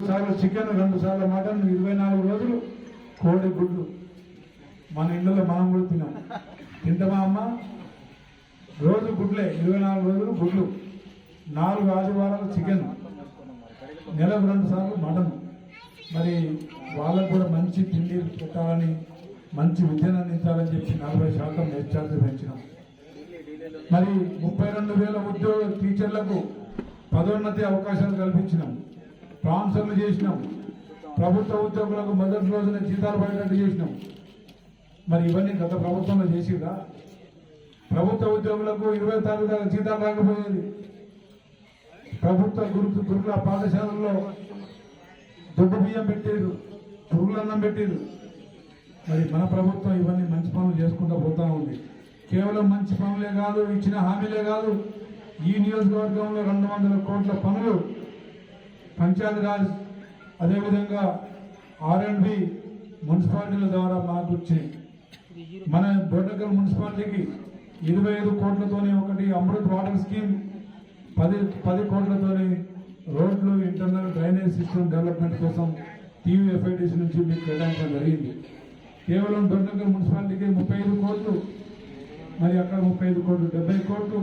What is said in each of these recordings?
సార్లు చికెన్ రెండు సార్లు మటన్ ఇరవై నాలుగు రోజులు కోడి గుడ్లు. మన ఇళ్ళలో మనం కూడా తినాం. తింటామా అమ్మ? రోజు గుడ్లే ఇరవై నాలుగు రోజులు గుడ్లు. నాలుగు ఆదివారాలు చికెన్. నెలకు రెండు సార్లు మటన్. మరి వాళ్ళకు కూడా మంచి తిండి పెట్టాలని మంచి విద్యను అందించాలని చెప్పి నలభై శాతం హెచ్ఆర్జీ పెంచినాం. మరి ముప్పై రెండు వేల ఉద్యోగ టీచర్లకు పదోన్నతి అవకాశాలు కల్పించినాం. ట్రాన్స్ఫర్లు చేసినాం. ప్రభుత్వ ఉద్యోగులకు మొదటి రోజున జీతాలు పడేటట్టు చేసినాం. మరి ఇవన్నీ గత ప్రభుత్వంలో చేసిందా ప్రభుత్వ ఉద్యోగులకు ఇరవై తారీఖు దాకా జీతాలు రాకపోయేది. ప్రభుత్వ గురు గురుకుల పాఠశాలల్లో దుడ్డు బియ్యం పెట్టారు పురుగులన్నం పెట్టారు మరి మన ప్రభుత్వం ఇవన్నీ మంచి పనులు చేసుకుంటూ పోతా ఉంది. కేవలం మంచి పనులే కాదు ఇచ్చిన హామీలే కాదు. ఈ నియోజకవర్గంలో రెండు వందల కోట్ల పనులు పంచాయతీరాజ్ అదేవిధంగా ఆర్ఎండ్బి మున్సిపాలిటీల ద్వారా మనకు మన బోర్డకల్ మున్సిపాలిటీకి ఇరవై ఐదు కోట్లతోని ఒకటి అమృత్ వాటర్ స్కీమ్ పది పది కోట్లతోని రోడ్లు ఇంటర్నల్ డ్రైనేజ్ సిస్టమ్ డెవలప్మెంట్ కోసం టీవీఎఫ్ఐడిసి నుంచి మీకు కేటాయించడం జరిగింది. కేవలం దొండకల్ మున్సిపాలిటీకి ముప్పై ఐదు కోట్లు మరి అక్కడ ముప్పై ఐదు కోట్లు డెబ్బై కోట్లు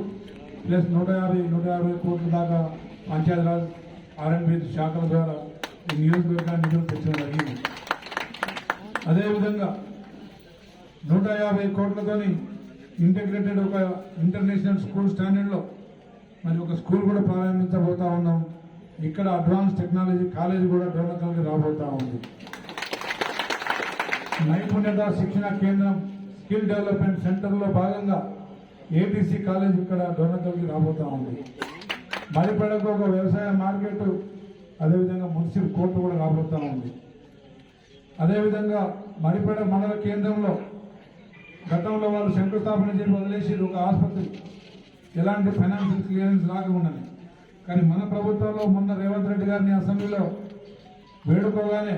ప్లస్ నూట యాభై నూట యాభై కోట్ల దాకా పంచాయతీరాజ్ ఆర్ఎండ్బి శాఖల ద్వారా ఈ నియోజకవర్గాన్ని నిధులు తెచ్చడం జరిగింది అదేవిధంగా నూట యాభై కోట్లతోని ఇంటిగ్రేటెడ్ ఒక ఇంటర్నేషనల్ స్కూల్ స్టాండర్డ్లో మరి ఒక స్కూల్ కూడా ప్రారంభించబోతా ఉన్నాం. ఇక్కడ అడ్వాన్స్ టెక్నాలజీ కాలేజ్ కూడా డెవలప్మెంట్కి రాబోతా ఉంది. నైపుణ్యత శిక్షణ కేంద్రం స్కిల్ డెవలప్మెంట్ సెంటర్లో భాగంగా ఏటీసీ కాలేజ్ ఇక్కడ డొనకల్కి రాబోతా ఉంది. మరిపడకు ఒక వ్యవసాయ మార్కెట్ అదేవిధంగా మున్సిపల్ కోర్టు కూడా రాబోతా ఉంది. అదేవిధంగా మరిపేడ మండల కేంద్రంలో గతంలో వాళ్ళు శంకుస్థాపన చేసి వదిలేసి ఒక ఆసుపత్రి. ఎలాంటి ఫైనాన్షియల్ క్లియరెన్స్ రాకుండా కానీ మన ప్రభుత్వంలో మొన్న రేవంత్ రెడ్డి గారిని అసెంబ్లీలో వేడుకోగానే